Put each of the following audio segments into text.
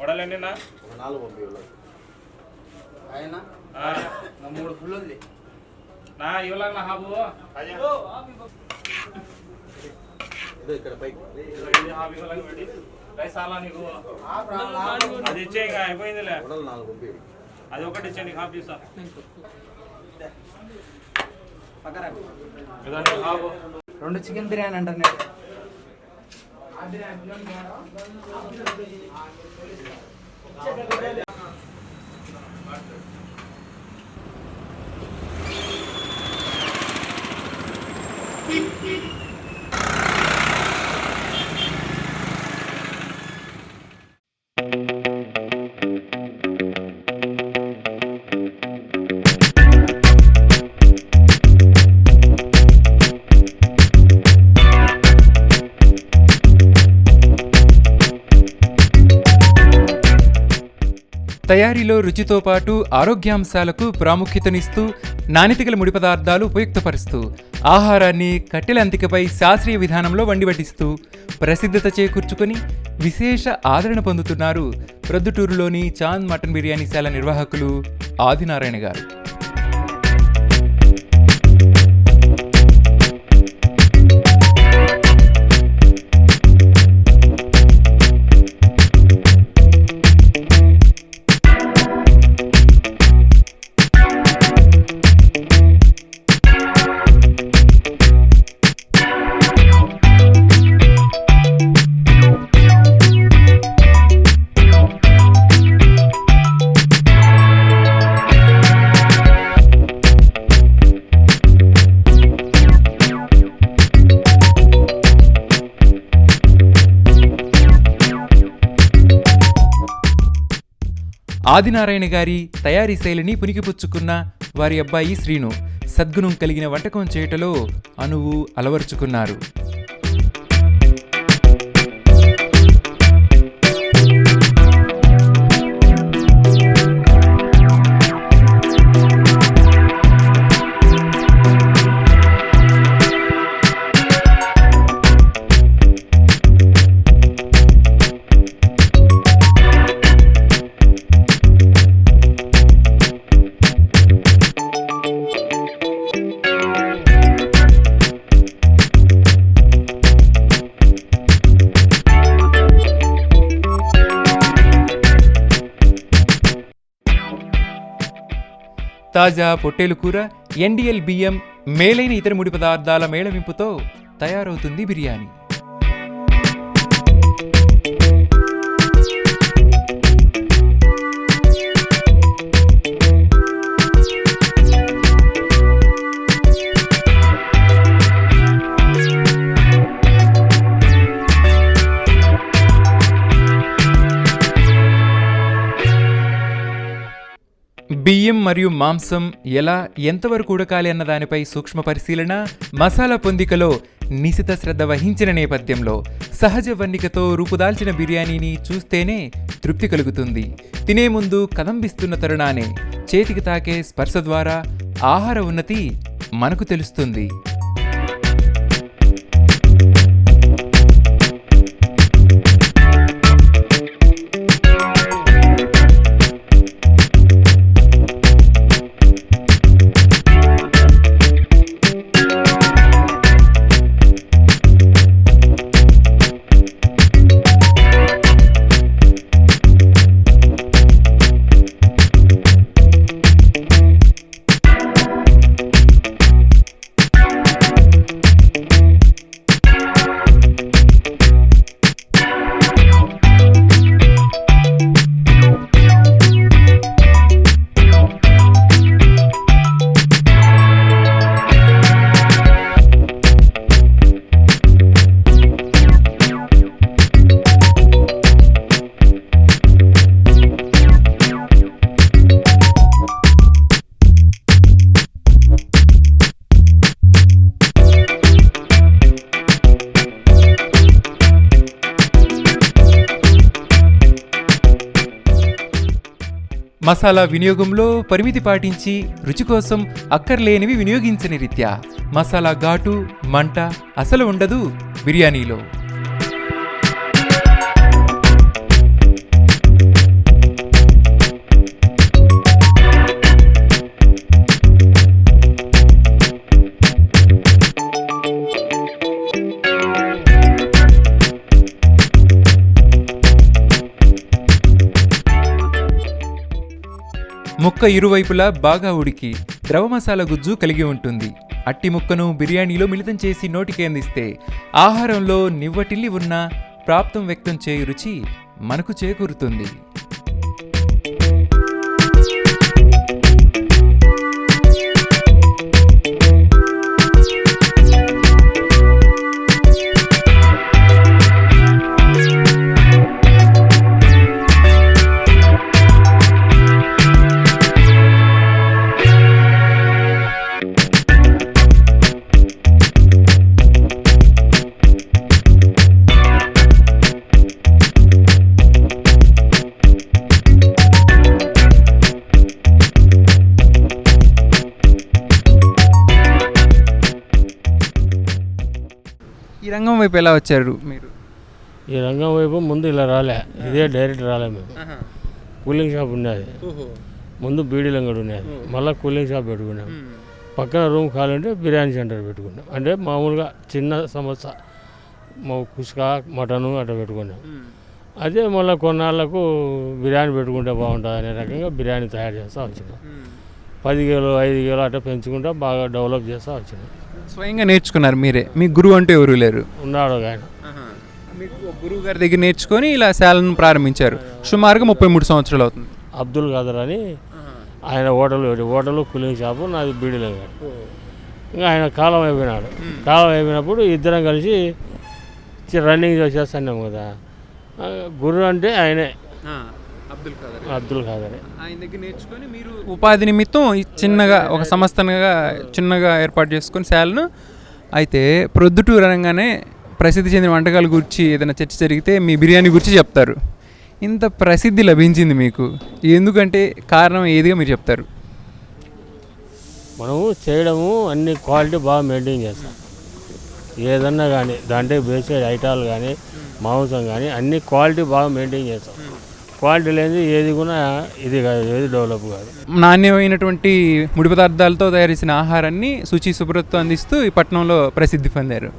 వడలేండినా ఒక నాలుగు ఆయన? ఆ, నా మూడు ఫుల్ ఉంది. నా ఇవ్వలేక నా హాబు. ఇదో ఇక్కడ పైకి. హాబు అది ఇచ్చే ఇంకా అయిపోయిందిలే. అది ఒకటి ఇచ్చే నీకు హాబు ఇస్తా పక్కన ఇదో నీకు హాబు రెండు చికెన్ బిర్యానీ అంటారు నేను తయారీలో రుచితో పాటు ఆరోగ్యాంశాలకు ప్రాముఖ్యతనిస్తూ నాణ్యతగల ముడి పదార్థాలు ఉపయుక్తపరుస్తూ ఆహారాన్ని కట్టెల అంతికపై శాస్త్రీయ విధానంలో వండివటిస్తూ ప్రసిద్ధత చేకూర్చుకొని విశేష ఆదరణ పొందుతున్నారు ప్రొద్దుటూరులోని చాంద్ మటన్ బిర్యానీశాల నిర్వాహకులు ఆదినారాయణ గారు. ఆదినారాయణ గారి తయారీ శైలిని పునికిపుచ్చుకున్న వారి అబ్బాయి శ్రీను సద్గుణం కలిగిన వంటకం చేయటలో అనువు అలవరుచుకున్నారు. తాజా పొట్టేలు కూర ఎన్డిఎల్ బియ్యం మేలైన ఇతర ముడి పదార్థాల మేళవింపుతో తయారవుతుంది బిర్యానీ. బియ్యం మరియు మాంసం ఎలా ఎంతవరకు ఉడకాలి అన్న దానిపై సూక్ష్మ పరిశీలన మసాలా పొందికలో నిశిత శ్రద్ధ వహించిన నేపథ్యంలో సహజ వన్నికతో రూపుదాల్చిన బిర్యానీని చూస్తేనే తృప్తి కలుగుతుంది. తినే ముందు కదంబిస్తున్న తరుణానే చేతికి తాకే స్పర్శ ద్వారా ఆహార ఉన్నతి మనకు తెలుస్తుంది. మసాలా వినియోగంలో పరిమితి పాటించి రుచి కోసం అక్కర్లేనివి వినియోగించని రీత్యా మసాలా ఘాటు మంట అసలు ఉండదు బిర్యానీలో. ముక్క ఇరువైపులా బాగా ఉడికి ద్రవ మసాలా గుజ్జు కలిగి ఉంటుంది. అట్టి ముక్కను బిర్యానీలో మిళితం చేసి నోటికి అందిస్తే ఆహారంలో నివ్వటిల్లి ఉన్న ప్రాప్తం వ్యక్తం చేయు రుచి మనకు చేకూరుతుంది. వైపు ఎలా వచ్చారు మీరు? ఈ రంగం వైపు ముందు ఇలా రాలే. ఇదే డైరెక్ట్ రాలే మేము. కూలింగ్ షాప్ ఉండేది ముందు బీడీలు అంగడి ఉండేది మళ్ళీ కూలింగ్ షాప్ పెట్టుకున్నాం. పక్కన రూమ్ ఖాళీ ఉంటే బిర్యానీ సెంటర్ పెట్టుకున్నాం. అంటే మామూలుగా చిన్న సమస్య. మా కుష్కా మటను అట్లా పెట్టుకున్నాం. అదే మళ్ళీ కొన్నాళ్ళకు బిర్యానీ పెట్టుకుంటే బాగుంటుంది అనే రకంగా బిర్యానీ తయారు చేస్తూ వచ్చినాం. పది కిలో ఐదు కిలో అట్లా పెంచుకుంటా బాగా డెవలప్ చేస్తూ వచ్చినాం. స్వయంగా నేర్చుకున్నారు మీరే. మీ గురువు అంటూ ఎవరు లేరు. ఉన్నాడు మీకు గురువు గారి దగ్గర నేర్చుకొని ఇలా శాలను ప్రారంభించారు. సుమారుగా ముప్పై మూడు సంవత్సరాలు అవుతుంది. అబ్దుల్ ఖాదర్ అని ఆయన హోటల్ పెట్టి హోటల్ కూలింగ్ షాపు నాది బీడీలో ఇంకా ఆయన కాలం అయిపోయినాడు. కాలం అయిపోయినప్పుడు ఇద్దరం కలిసి రన్నింగ్ చేసేస్తున్నాం కదా. ఆ, గురు అంటే ఆయనే. అబ్దుల్ ఖాదర్. అబ్దుల్ ఖాదరే. ఆయన దగ్గర నేర్చుకొని మీరు ఉపాధి నిమిత్తం ఈ చిన్నగా ఒక సంస్థగా చిన్నగా ఏర్పాటు చేసుకొని శాలను అయితే ప్రొద్దుటూరు అనగానే ప్రసిద్ధి చెందిన వంటకాల గురించి ఏదైనా చర్చ జరిగితే మీ బిర్యానీ గురించి చెప్తారు. ఇంత ప్రసిద్ధి లభించింది మీకు. ఎందుకంటే కారణం ఏదిగా మీరు చెప్తారు? మనము చేయడము అన్ని క్వాలిటీ బాగా మెయింటైన్ చేస్తాం. ఏదన్నా కానీ దాంట్లో వేసే ఐటాలు కానీ మాంసం కానీ అన్ని క్వాలిటీ బాగా మెయింటైన్ చేస్తాం. క్వాలిటీ లేనిది ఏది కూడా ఇది కాదు ఏది డెవలప్ కాదు. నాణ్యమైనటువంటి ముడి పదార్థాలతో తయారు చేసిన ఆహారాన్ని శుచి శుభ్రతతో అందిస్తూ ఈ పట్టణంలో ప్రసిద్ధి పొందారు.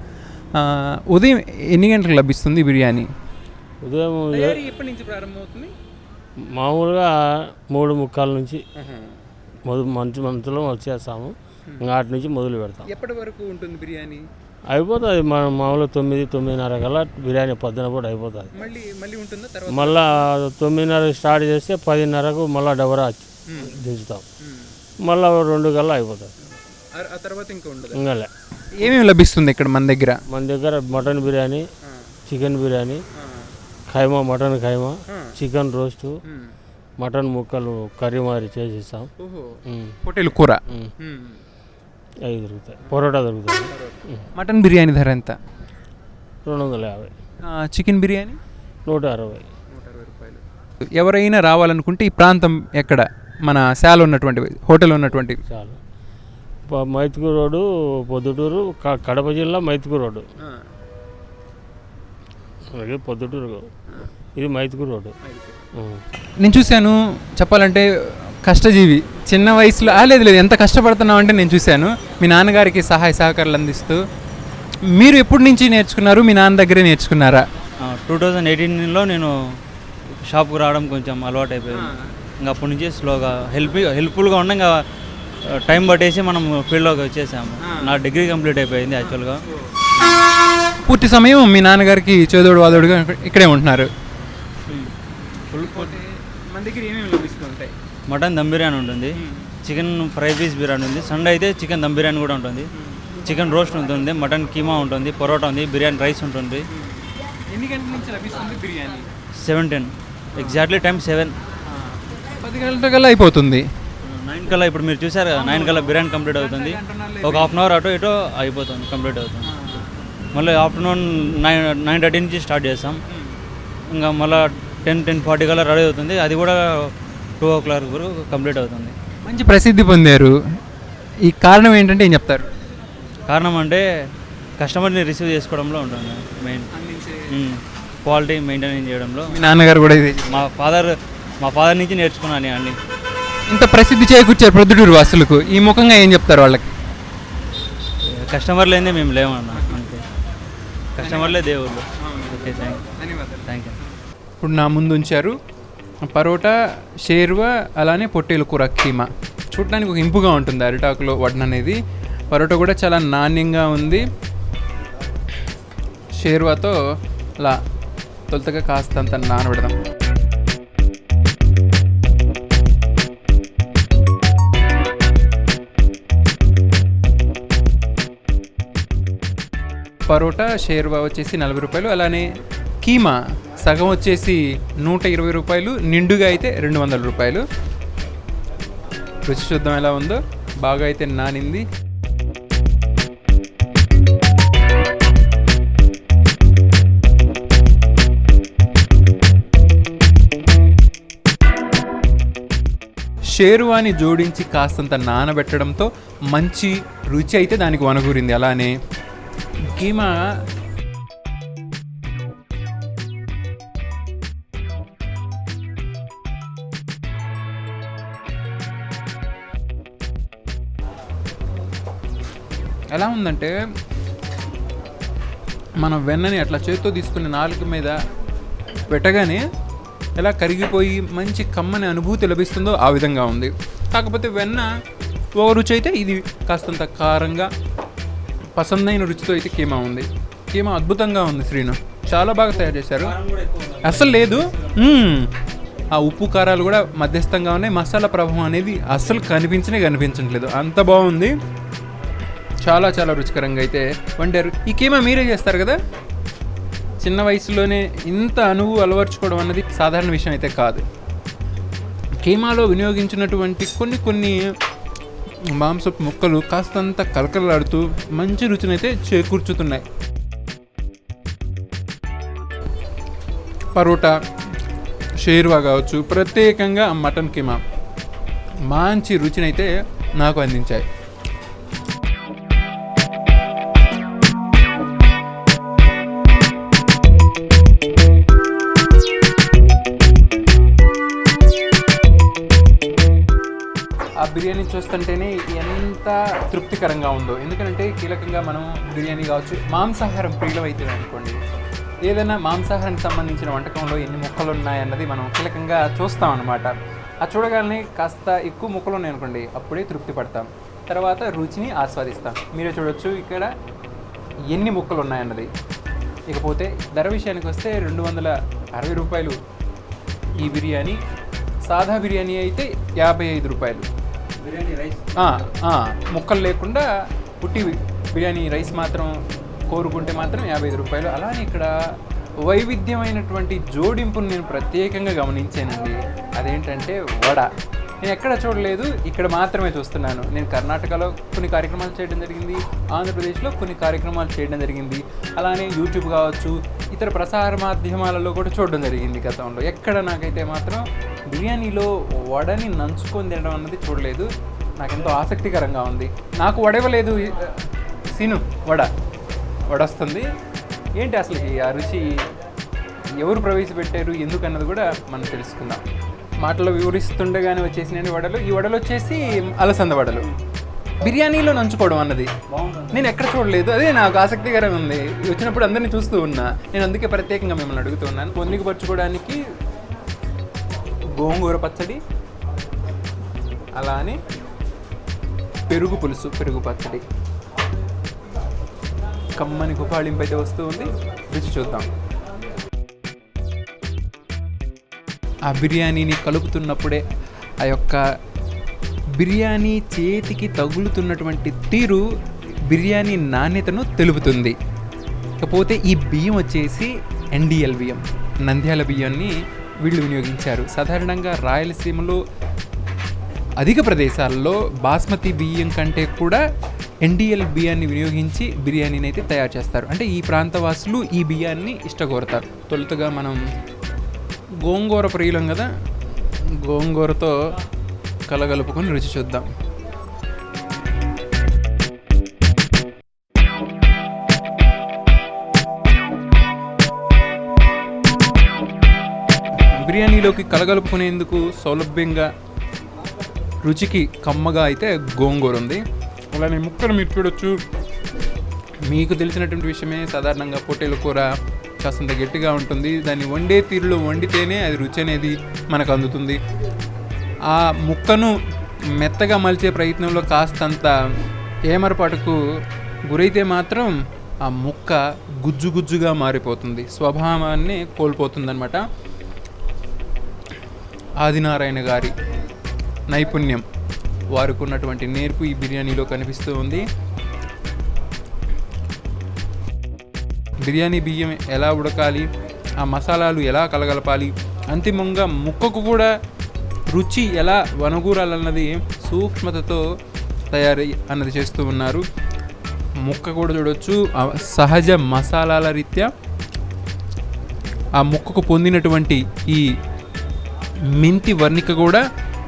ఉదయం ఎన్ని గంటలకు లభిస్తుంది బిర్యానీ? ఉదయం ఎప్పటి నుంచి ప్రారంభమవుతుంది? మామూలుగా మూడు ముక్కాల నుంచి మొదలు మంచి మంత్లో వచ్చేస్తాము. ఇంకా అటు నుంచి మొదలు పెడతాం. ఎప్పటి వరకు ఉంటుంది బిర్యానీ? అయిపోతుంది. మనం మామూలుగా తొమ్మిది తొమ్మిదిన్నర కల్లా బిర్యానీ పొద్దున కూడా అయిపోతుంది. మళ్ళీ మళ్ళీ ఉంటుందా? తర్వాత మళ్ళా తొమ్మిదిన్నర స్టార్ట్ చేస్తే పదిన్నరకు మళ్ళీ డబరా దించుతాం. మళ్ళీ రెండు కల్లా అయిపోతుంది. ఆ తర్వాత ఇంకా. ఏమేమి లభిస్తుంది ఇక్కడ మన దగ్గర? మన దగ్గర mutton biryani chicken biryani keema mutton keema chicken roast mutton ముక్కలు కర్రీ మాదిరి చేసి ఇస్తాం. ఉమ్, హోటల్ కూర. అవి దొరుకుతాయి. పొరోటా దొరుకుతాయి. ఉమ్. మటన్ బిర్యానీ ధర ఎంత? రెండు వందల యాభై చికెన్ బిర్యానీ? నూట అరవై ఎవరైనా రావాలనుకుంటే ఈ ప్రాంతం ఎక్కడ? మన శాల ఉన్నటువంటి హోటల్ ఉన్నటువంటి. చాలు ప- మైతుకూరు రోడ్డు పొద్దుటూరు క- కడప జిల్లా మైతుకూరు రోడ్డు. అలాగే పొద్దుటూరు. ఇది మైతుకూరు రోడ్డు. నేను చూశాను చెప్పాలంటే కష్టజీవి. చిన్న వయసులో లేదు లేదు ఎంత కష్టపడుతున్నావు అంటే నేను చూశాను. మీ నాన్నగారికి సహాయ సహకారాలు అందిస్తూ. మీరు ఎప్పటి నుంచి నేర్చుకున్నారు? మీ నాన్న దగ్గరే నేర్చుకున్నారా? టూ థౌజండ్ ఎయిటీన్లో నేను షాప్కి రావడం కొంచెం అలవాటు అయిపోయింది ఇంకా అప్పటి నుంచి స్లోగా హెల్ప్ హెల్ప్ఫుల్గా ఉండే ఇంకా టైం పట్టేసి మనం ఫీల్డ్లోకి వచ్చేసాము. నా డిగ్రీ కంప్లీట్ అయిపోయింది యాక్చువల్గా. పూర్తి సమయం మీ నాన్నగారికి చేదోడు వాదోడుగా ఇక్కడే ఉంటున్నారు ఫుల్ మన దగ్గర ఏమేమి లభిస్తుంటాయి మటన్ దమ్ బిర్యానీ ఉంటుంది. చికెన్ ఫ్రై పీస్ బిర్యానీ ఉంది. సండే అయితే చికెన్ దమ్ బిర్యానీ కూడా ఉంటుంది. చికెన్ రోస్ట్ ఉంటుంది. మటన్ కీమా ఉంటుంది. పొరోటా ఉంది. బిర్యానీ రైస్ ఉంటుంది. ఎన్ని గంటల నుంచి లభిస్తుంది biryani? Seven ten. Exactly time seven. పది గంటల కల్లా అయిపోతుంది. నైన్ కల్లా ఇప్పుడు మీరు చూసారు కదా నైన్ కల్లా బిర్యానీ కంప్లీట్ అవుతుంది. ఒక హాఫ్ అన్ అవర్ అటు ఇటు అయిపోతుంది కంప్లీట్ అవుతుంది. మళ్ళీ ఆఫ్టర్నూన్ నైన్ నైన్ థర్టీ నుంచి స్టార్ట్ చేస్తాం. ఇంకా మళ్ళీ టెన్ టెన్ ఫార్టీ కల్లా రెడీ అవుతుంది. అది కూడా టూ ఓ క్లాక్ వరకు కంప్లీట్ అవుతుంది. మంచి ప్రసిద్ధి పొందారు. ఈ కారణం ఏంటంటే ఏం చెప్తారు? కారణం అంటే కస్టమర్ని రిసీవ్ చేసుకోవడంలో ఉంటుంది మెయిన్. క్వాలిటీ మెయింటైన్ చేయడంలో. మీ నాన్నగారు కూడా ఇది మా ఫాదర్ మా ఫాదర్ నుంచి నేర్చుకున్నాను నేను అన్ని. ఇంత ప్రసిద్ధి చేకూర్చారు ప్రొద్దుటూరు వాసులకు. ఈ ముఖంగా ఏం చెప్తారు వాళ్ళకి? కస్టమర్ లేదే మేము లేమన్నా అంతే. కస్టమర్లే దేవుళ్ళు. ఓకే థ్యాంక్ థ్యాంక్ యూ ఇప్పుడు నా ముందు ఉంచారు. పరోటా షేర్వా అలానే పొట్టేలు కూర కీమా. చూడడానికి ఒక ఇంపుగా ఉంటుంది అరిటాకులో వడన అనేది. పరోటా కూడా చాలా నాణ్యంగా ఉంది. షేర్వాతో అలా తొలుతగా కాస్తంత నానబెడదాం. పరోటా షేర్వా వచ్చేసి నలభై రూపాయలు అలానే కీమా. సగం వచ్చేసి నూట ఇరవై రూపాయలు నిండుగా అయితే రెండు వందల రూపాయలు. రుచి చూద్దాం ఎలా ఉందో. బాగా అయితే నానింది. షేర్వాని జోడించి కాస్తంత నానబెట్టడంతో మంచి రుచి అయితే దానికి వనగూరింది అలానే కీమా ఎలా ఉందంటే మనం వెన్నని అట్లా చేత్తో తీసుకుని నాలుగు మీద పెట్టగానే ఎలా కరిగిపోయి మంచి కమ్మని అనుభూతి లభిస్తుందో ఆ విధంగా ఉంది. కాకపోతే వెన్న ఒక రుచి అయితే ఇది కాస్తంత కారంగా పసందైన రుచితో అయితే కీమా ఉంది. కీమా అద్భుతంగా ఉంది శ్రీను. చాలా బాగా తయారు చేశారు. అస్సలు లేదు. ఆ ఉప్పు కారాలు కూడా మధ్యస్థంగా ఉన్నాయి. మసాలా ప్రభావం అనేది అస్సలు కనిపించనే కనిపించట్లేదు. అంత బాగుంది. చాలా చాలా రుచికరంగా అయితే వండారు. ఈ కీమా మీరే చేస్తారు కదా? చిన్న వయసులోనే ఇంత అనువు అలవర్చుకోవడం అన్నది సాధారణ విషయం అయితే కాదు. కీమాలో వినియోగించినటువంటి కొన్ని కొన్ని మాంసపు ముక్కలు కాస్తంత కలకలాడుతూ మంచి రుచినైతే చేకూర్చుతున్నాయి. పరోటా షేర్వా కావచ్చు ప్రత్యేకంగా మటన్ కీమా. మంచి రుచినైతే నాకు అందించాయి. చూస్తుంటేనే ఎంత తృప్తికరంగా ఉందో. ఎందుకంటే కీలకంగా మనం బిర్యానీ కావచ్చు మాంసాహారం ప్రియులం అయితే అనుకోండి. ఏదైనా మాంసాహారానికి సంబంధించిన వంటకంలో ఎన్ని ముక్కలు ఉన్నాయన్నది మనం కీలకంగా చూస్తాం అనమాట ఆ చూడగానే కాస్త ఎక్కువ ముక్కలు ఉన్నాయి అనుకోండి అప్పుడే తృప్తి పడతాం. తర్వాత రుచిని ఆస్వాదిస్తాం. మీరే చూడొచ్చు ఇక్కడ ఎన్ని ముక్కలు ఉన్నాయన్నది ఇకపోతే ధర విషయానికి వస్తే రెండు వందల అరవై రూపాయలు ఈ బిర్యానీ. సాదా బిర్యానీ అయితే యాభై ఐదు రూపాయలు. ముక్కలు లేకుండా పుట్టి బిర్యానీ రైస్ మాత్రం కోరుకుంటే మాత్రం యాభై ఐదు రూపాయలు. అలానే ఇక్కడ వైవిధ్యమైనటువంటి జోడింపును నేను ప్రత్యేకంగా గమనించానండి. అదేంటంటే వడ. నేను ఎక్కడ చూడలేదు ఇక్కడ మాత్రమే చూస్తున్నాను. నేను కర్ణాటకలో కొన్ని కార్యక్రమాలు చేయడం జరిగింది ఆంధ్రప్రదేశ్లో కొన్ని కార్యక్రమాలు చేయడం జరిగింది. అలానే యూట్యూబ్ కావచ్చు ఇతర ప్రసార మాధ్యమాలలో కూడా చూడడం జరిగింది గతంలో. ఎక్కడ నాకైతే మాత్రం బిర్యానీలో వడని నంచుకొని తినడం అన్నది చూడలేదు. నాకెంతో ఆసక్తికరంగా ఉంది. నాకు వడవలేదు సీను వడ. వడొస్తుంది. ఏంటి అసలు ఈ ఆ రుచి? ఎవరు ప్రవేశపెట్టారు? ఎందుకన్నది కూడా మనం తెలుసుకుందాం. మాటలో వివరిస్తుండగానే వచ్చేసినండి వడలు. ఈ వడలు వచ్చేసి అలసంద వడలు. బిర్యానీలో నంచుకోవడం అన్నది. నేను ఎక్కడ చూడలేదు. అదే నాకు ఆసక్తికరంగా ఉంది. వచ్చినప్పుడు అందరినీ చూస్తూ ఉన్నా. నేను అందుకే ప్రత్యేకంగా మిమ్మల్ని అడుగుతూ ఉన్నాను. పొందికి పరుచుకోవడానికి గోంగూర పచ్చడి అలానే పెరుగు పులుసు పెరుగు పచ్చడి. కమ్మని గుపాళింపు అయితే వస్తూ ఉంది. రుచి చూద్దాం. ఆ బిర్యానీని కలుపుతున్నప్పుడే ఆ యొక్క బిర్యానీ చేతికి తగులుతున్నటువంటి తీరు బిర్యానీ నాణ్యతను తెలుపుతుంది. ఇకపోతే ఈ బియ్యం వచ్చేసి ఎన్డిఎల్ బియ్యం. నంద్యాల బియ్యాన్ని వీళ్ళు వినియోగించారు. సాధారణంగా రాయలసీమలో అధిక ప్రదేశాల్లో బాస్మతి బియ్యం కంటే కూడా ఎన్డిఎల్ బియ్యాన్ని వినియోగించి బిర్యానీని అయితే తయారు చేస్తారు. అంటే ఈ ప్రాంతవాసులు ఈ బియ్యాన్ని ఇష్టకోరతారు తొలుతగా మనం గోంగూర ప్రియులం కదా? గోంగూరతో కలగలుపుకొని రుచి చూద్దాం. బిర్యానీలోకి కలగలుపుకునేందుకు సౌలభ్యంగా రుచికి కమ్మగా అయితే గోంగూర ఉంది. అలానే ముక్కలు మీరు చూడొచ్చు. మీకు తెలిసినటువంటి విషయమే సాధారణంగా పొట్టేల కూర కాస్తంత గట్టిగా ఉంటుంది. దాన్ని వండే తీరులో వండితేనే అది రుచి అనేది మనకు అందుతుంది. ఆ ముక్కను మెత్తగా మలిచే ప్రయత్నంలో కాస్తంత ఏమరపాటుకు గురైతే మాత్రం ఆ ముక్క గుజ్జు గుజ్జుగా మారిపోతుంది. స్వభావాన్ని కోల్పోతుందనమాట ఆదినారాయణ గారి నైపుణ్యం. వారికి ఉన్నటువంటి నేర్పు ఈ బిర్యానీలో కనిపిస్తూ ఉంది. బిర్యానీ బియ్యం ఎలా ఉడకాలి ఆ మసాలాలు ఎలా కలగలపాలి అంతిమంగా ముక్కకు కూడా రుచి ఎలా వనగూరాలన్నది సూక్ష్మతతో తయారీ అన్నది చేస్తూ ఉన్నారు. ముక్క కూడా చూడొచ్చు. సహజ మసాలాల రీత్యా ఆ ముక్కకు పొందినటువంటి ఈ మెంతి వర్ణిక కూడా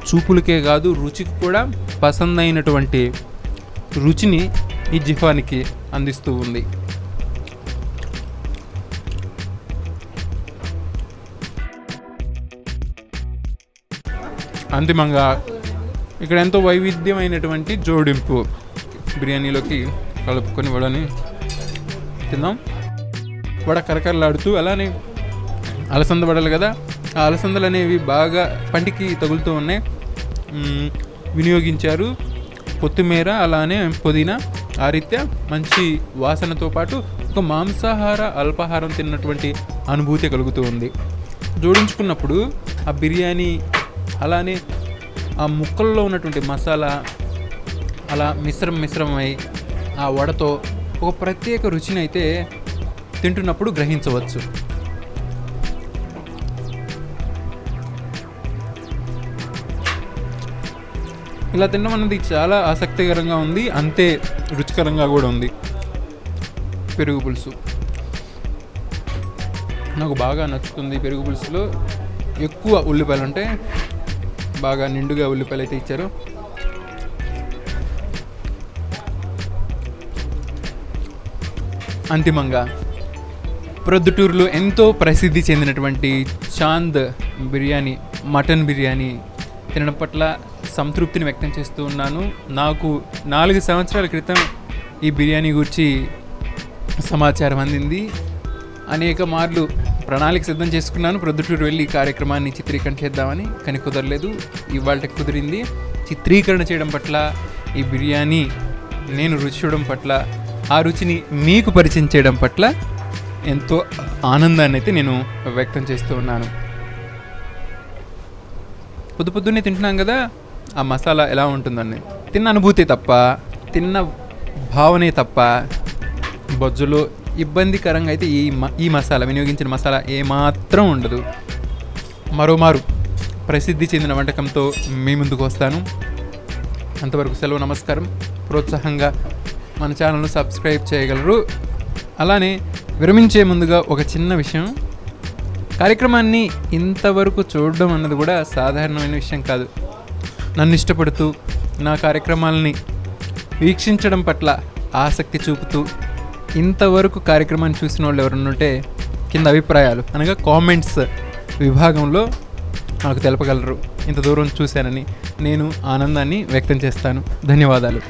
చూపులకే కాదు రుచికి కూడా పసందైనటువంటి రుచిని ఈ జిహ్వానికి అందిస్తూ ఉంది. అంతిమంగా ఇక్కడ ఎంతో వైవిధ్యమైనటువంటి జోడింపు బిర్యానీలోకి కలుపుకొని వడని తిందాం వడ కరకరలాడుతూ అలానే అలసంద వడలు కదా. ఆ అలసందలు అనేవి బాగా పంటికి తగులుతూ ఉన్నాయి. వినియోగించారు. కొత్తిమీర అలానే పుదీనా ఆ రీత్యా మంచి వాసనతో పాటు ఒక మాంసాహార అల్పాహారం తిన్నటువంటి అనుభూతి కలుగుతూ ఉంది. జోడించుకున్నప్పుడు ఆ బిర్యానీ అలానే ఆ ముక్కల్లో ఉన్నటువంటి మసాలా అలా మిశ్రమ మిశ్రమమై ఆ వడతో ఒక ప్రత్యేక రుచిని అయితే తింటున్నప్పుడు గ్రహించవచ్చు. ఇలా తినడం అనేది చాలా ఆసక్తికరంగా ఉంది అంతే రుచికరంగా కూడా ఉంది. పెరుగు పులుసు. నాకు బాగా నచ్చుతుంది పెరుగు పులుసులో ఎక్కువ ఉల్లిపాయలు ఉంటాయి బాగా నిండుగా ఉల్లిపాయలు అయితే ఇచ్చారు. అంతిమంగా ప్రొద్దుటూరులో ఎంతో ప్రసిద్ధి చెందినటువంటి చాంద్ బిర్యానీ మటన్ బిర్యానీ తినడం పట్ల సంతృప్తిని వ్యక్తం చేస్తూ ఉన్నాను. నాకు నాలుగు సంవత్సరాల క్రితం ఈ బిర్యానీ గురించి సమాచారం అందింది. అనేక మార్లు ప్రణాళిక సిద్ధం చేసుకున్నాను. ప్రొద్దుటూరు వెళ్ళి ఈ కార్యక్రమాన్ని చిత్రీకరణ చేద్దామని. కానీ కుదరలేదు. ఇవాళ కుదిరింది. చిత్రీకరణ చేయడం పట్ల ఈ బిర్యానీ నేను రుచి చూడడం పట్ల ఆ రుచిని మీకు పరిచయం చేయడం పట్ల ఎంతో ఆనందాన్ని అయితే నేను వ్యక్తం చేస్తూ ఉన్నాను. పొద్దు పొద్దున్నే తింటున్నాం కదా. ఆ మసాలా ఎలా ఉంటుందని తిన్న అనుభూతి తప్ప తిన్న భావనే తప్ప బొజ్జులో ఇబ్బందికరంగా అయితే ఈ మ ఈ మసాలా వినియోగించిన మసాలా ఏమాత్రం ఉండదు. మరోమారు ప్రసిద్ధి చెందిన వంటకంతో మీ ముందుకు వస్తాను. అంతవరకు సెలవు నమస్కారం. ప్రోత్సాహంగా మన ఛానల్ను సబ్స్క్రైబ్ చేయగలరు. అలానే విరమించే ముందుగా ఒక చిన్న విషయం. కార్యక్రమాన్ని ఇంతవరకు చూడడం అన్నది కూడా సాధారణమైన విషయం కాదు. నన్ను ఇష్టపడుతూ నా కార్యక్రమాలని వీక్షించడం పట్ల ఆసక్తి చూపుతూ ఇంతవరకు కార్యక్రమాన్ని చూసిన వాళ్ళు ఎవరన్నా ఉంటే కింద అభిప్రాయాలు అనగా కామెంట్స్ విభాగంలో నాకు తెలపగలరు. ఇంత దూరం చూశానని నేను ఆనందాన్ని వ్యక్తం చేస్తాను. ధన్యవాదాలు.